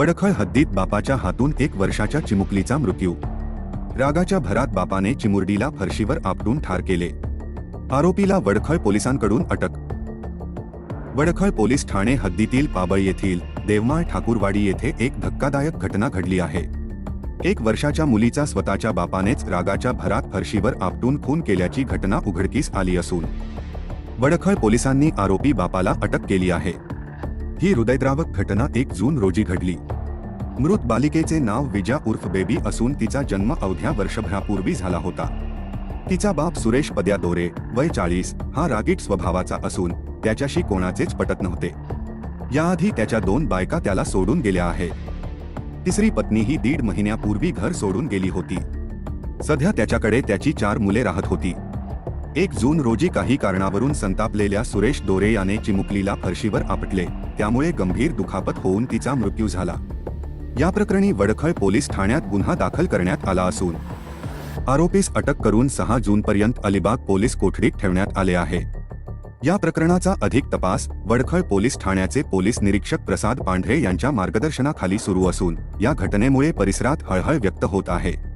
वडखळ हद्दीत बापाच्या हातून एक वर्षाच्या चिमुकलीचा मृत्यू. रागाच्या भरात बापाने चिमुरडीला फरशीवर आपटून ठार केले. आरोपीला वडखळ पोलिसांकडून अटक. वडखळ पोलीस ठाणे हद्दीतील पाबळ येथील देवमाळ ठाकूरवाडी येथे एक धक्कादायक घटना घडली आहे. एक वर्षाच्या मुलीचा स्वतःच्या बापानेच रागाच्या भरात फरशीवर आपटून खून केल्याची घटना उघडकीस आली असून वडखळ पोलिसांनी आरोपी बापाला अटक केली आहे. ही हृदयद्रावक घटना एक जून रोजी घडली. मृत बालिकेचे नाव विजा उर्फ बेबी असून तिचा जन्म अवघ्या वर्षभरापूर्वी झाला होता. तिचा बाप सुरेश पद्या दोरे वय चाळीस हा रागीट स्वभावाचा असून त्याच्याशी कोणाचेच पटत नव्हते. याआधी त्याच्या दोन बायका त्याला सोडून गेल्या आहे. तिसरी पत्नी ही दीड महिन्यापूर्वी घर सोडून गेली होती. सध्या त्याच्याकडे त्याची चार मुले राहत होती. एक जून रोजी काही कारणावरून संतापलेल्या सुरेश दोरे याने चिमुकलीला फरशीवर आपटले. त्यामुळे गंभीर दुखापत होऊन तिचा मृत्यू झाला. या प्रकरणी वडखळ पोलीस ठाण्यात गुन्हा दाखल करण्यात आला असून आरोपीस अटक करून सहा जूनपर्यंत अलिबाग पोलीस कोठडीत ठेवण्यात आले आहे. या प्रकरणाचा अधिक तपास वडखळ पोलीस ठाण्याचे पोलीस निरीक्षक प्रसाद पांढरे यांच्या मार्गदर्शनाखाली सुरू असून या घटनेमुळे परिसरात हळहळ व्यक्त होत आहे.